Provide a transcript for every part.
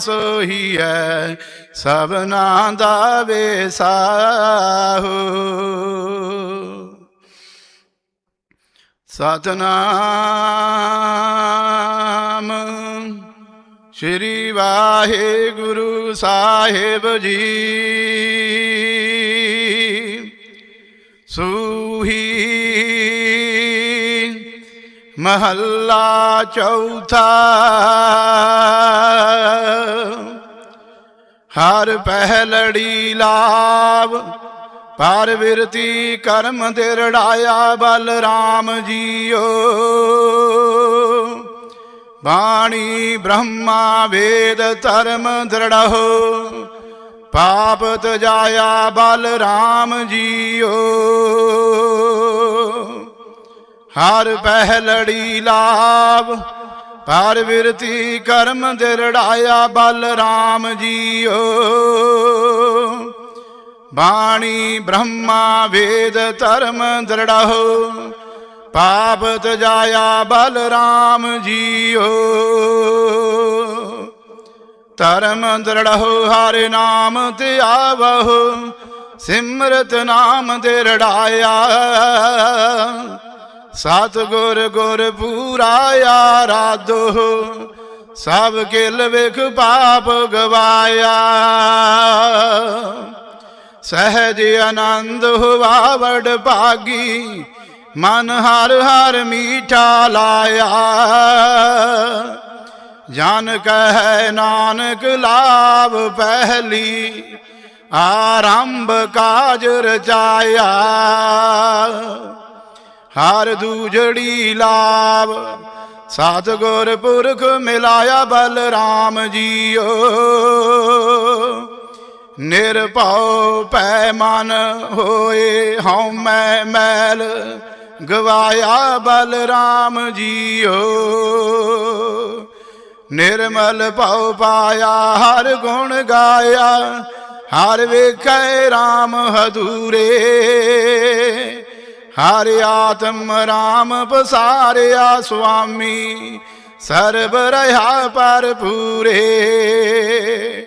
ਸੋਹੀ ਹੈ ਸਭਨਾ ਦਾ ਵੇਸਾਹੋ ਸਤਨਾਮ ਸ਼੍ਰੀ ਵਾਹਿਗੁਰੂ ਸਾਹਿਬ ਜੀ। ਮਹੱਲਾ ਚੌਥਾ। ਹਰ ਪਹਿਲੜੀ ਲਾਭ ਪਰ ਵਿਰਤੀ ਕਰਮ ਤੇ ਰੜਾਇਆ ਬਲ ਰਾਮ ਜੀਓ। ਬਾਣੀ ਬ੍ਰਹਮਾ ਵੇਦ ਧਰਮ ਦ੍ਰਿੜਹੁ ਪਾਪ ਤਜਾਇਆ ਬਲ ਰਾਮ ਜੀਓ। ਹਰ ਪਹਿਲੜੀ ਲਾਭ ਪਰ ਵਿਰਤੀ ਕਰਮ ਦੇ ਰੜਾਇਆ ਬਲ ਰਾਮ ਜੀਓ। ਬਾਣੀ ਬ੍ਰਹਮਾ ਵੇਦ ਧਰਮ ਦ੍ਰਿੜਹੁ ਪਾਪ ਤਜਾਇਆ ਬਲ ਰਾਮ ਜੀਓ। ਧਰਮ ਦ੍ਰਿੜਹੁ ਹਰਿ ਨਾਮ ਤੇ ਆਵਹੁ, ਸਿਮਰਤ ਨਾਮ ਦੇ ਰੜਾਇਆ। ਸਤ ਗੁਰ ਗੁਰ ਪੂਰਾ ਆਰਾਧੋ ਸਭ ਕਿਲ ਵਿਖ ਪਾਪ ਗਵਾਇਆ। ਸਹਿਜ ਆਨੰਦ ਹੁਆ ਵਡ ਭਾਗੀ। ਮਨ ਹਰ ਹਰ ਮੀਠਾ ਲਾਇਆ। ਜਨ ਕਹੈ ਨਾਨਕ ਲਾਭ ਪਹਿਲੀ। ਆਰੰਭ ਕਾਜ ਰਚਾਇਆ। ਹਰ ਦੂਜੜੀ ਲਾਭ ਸਤ ਗੁਰ ਪੁਰਖ ਮਿਲਾਇਆ ਬਲਰਾਮ ਜੀਓ। ਨਿਰਭਉ ਪੈ ਮਨ ਹੋਏ ਹਉ ਮੈਂ ਮੈਲ, ਗਵਾਇਆ ਬਲਰਾਮ ਜੀਓ। ਨਿਰਮਲ ਭਉ ਪਾਇਆ ਹਰ ਗੁਣ ਗਾਇਆ, ਹਰ ਵੇਖੈ ਰਾਮ ਹਦੂਰੇ ਹਰ ਆਤਮ ਰਾਮ ਪਸਾਰਿਆ ਸੁਆਮੀ, ਸਰਬ ਰਹਾ ਪਰ ਪੂਰੇ।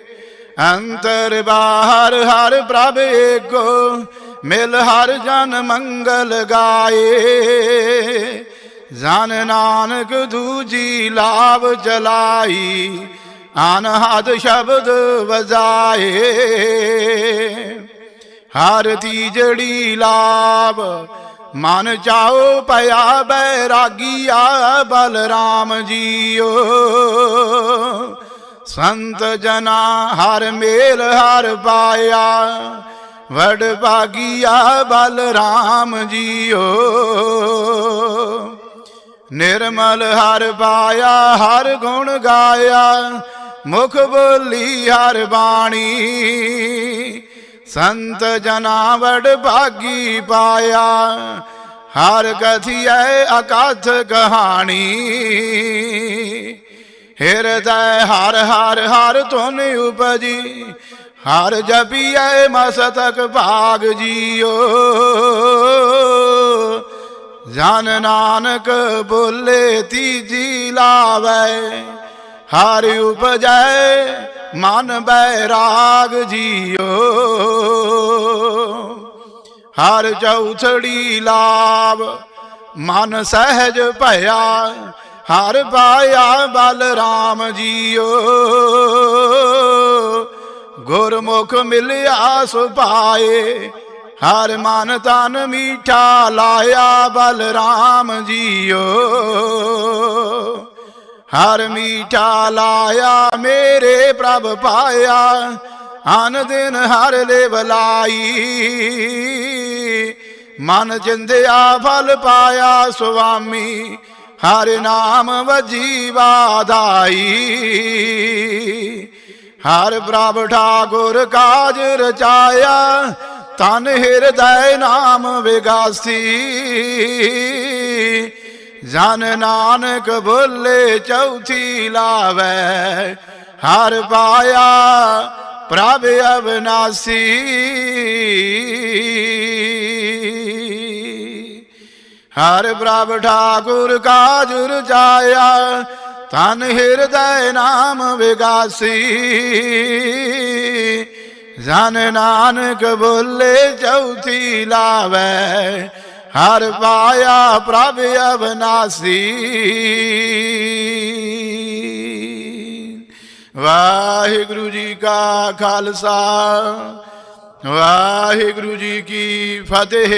ਅੰਤਰ ਬਾਹਰ ਹਰ ਪ੍ਰਭ ਏਕੋ, ਮਿਲ ਹਰ ਜਨ ਮੰਗਲ ਗਾਏ। ਜਨ ਨਾਨਕ ਦੂਜੀ ਲਾਭ ਚਲਾਈ, ਅਨਹਦ ਸ਼ਬਦ ਵਜਾਏ। ਹਰ ਤੀਜੜੀ ਲਾਭ ਮਨ ਚਾਓ ਪਿਆ ਬੈਰਾਗੀਆ, ਬਲਰਾਮ ਜੀਓ। ਸੰਤ ਜਨਾ ਹਰ ਮੇਲ ਹਰ ਪਾਇਆ, ਵਡ ਭਾਗੀਆ, ਬਲਰਾਮ ਜੀਓ। ਨਿਰਮਲ ਹਰ ਪਾਇਆ, ਹਰ ਗੁਣ ਗਾਇਆ, ਮੁਖ ਬੋਲੀ ਹਰ ਬਾਣੀ। ਸੰਤ ਜਨਾਵੜ ਭਾਗੀ ਪਾਇਆ, ਹਰ ਕਥਿਐ ਅਕਥ ਕਹਾਣੀ। ਹਿਰਦੈ ਹਰ ਹਰ ਹਰ ਧੁਨ ਉਪਜੀ, ਹਰ ਜਪੀਐ ਮਸਤਕ ਭਾਗ ਜੀਓ। ਜਨ ਨਾਨਕ ਬੋਲੇ ਤੀਜੀ ਲਾਵੇ, ਹਰ ਉਪਜੈ ਮਨ ਬੈਰਾਗ ਜੀਓ। ਹਰ ਚੌਥੜੀ ਲਾਭ ਮਨ ਸਹਿਜ ਭਇਆ, ਹਰ ਪਾਇਆ ਬਲਰਾਮ ਜੀਓ। ਗੁਰਮੁਖ ਮਿਲਿਆ ਸੁਭਾਏ, ਹਰ ਮਨ ਤਨ ਮੀਠਾ ਲਾਇਆ ਬਲਰਾਮ ਜੀਓ। ਹਰ ਮੀਠਾ ਲਾਇਆ, ਮੇਰੇ ਪ੍ਰਭ ਪਾਇਆ। ਅਨ ਦਿਨ ਹਰ ਲੈ ਬਲਾਈ ਮਨ ਜਿੰਦਿਆ ਫਲ ਪਾਇਆ ਸੁਆਮੀ, ਹਰ ਨਾਮ ਵਜੀ ਵਾਧਾਈ ਹਰ ਪ੍ਰਭ ਠਾਕੁਰ ਕਾਜ ਰਚਾਇਆ ਤਨ ਹਿਰਦੈ ਨਾਮ ਵਿਗਾਸੀ। ਜਨ ਨਾਨਕ ਬੋਲੇ ਚੌਥੀ ਲਾਵੇ, ਹਰ ਪਾਇਆ ਪ੍ਰਭ ਅਬਨਾਸੀ ਹਰ ਪ੍ਰਭ ਠਾਕੁਰ ਕਾਜ ਰਚਾਇਆ ਤਨ ਹਿਰਦੈ ਨਾਮ ਵਿਗਾਸੀ। ਜਨ ਨਾਨਕ ਬੋਲੇ ਚੌਥੀ ਲਾਵੇ ਹਰ ਪਾਇਆ ਪ੍ਰਭ ਅਵਨਾਸ਼ੀ। ਵਾਹਿਗੁਰੂ ਜੀ ਕਾ ਖਾਲਸਾ ਵਾਹਿਗੁਰੂ ਜੀ ਕੀ ਫਤਿਹ।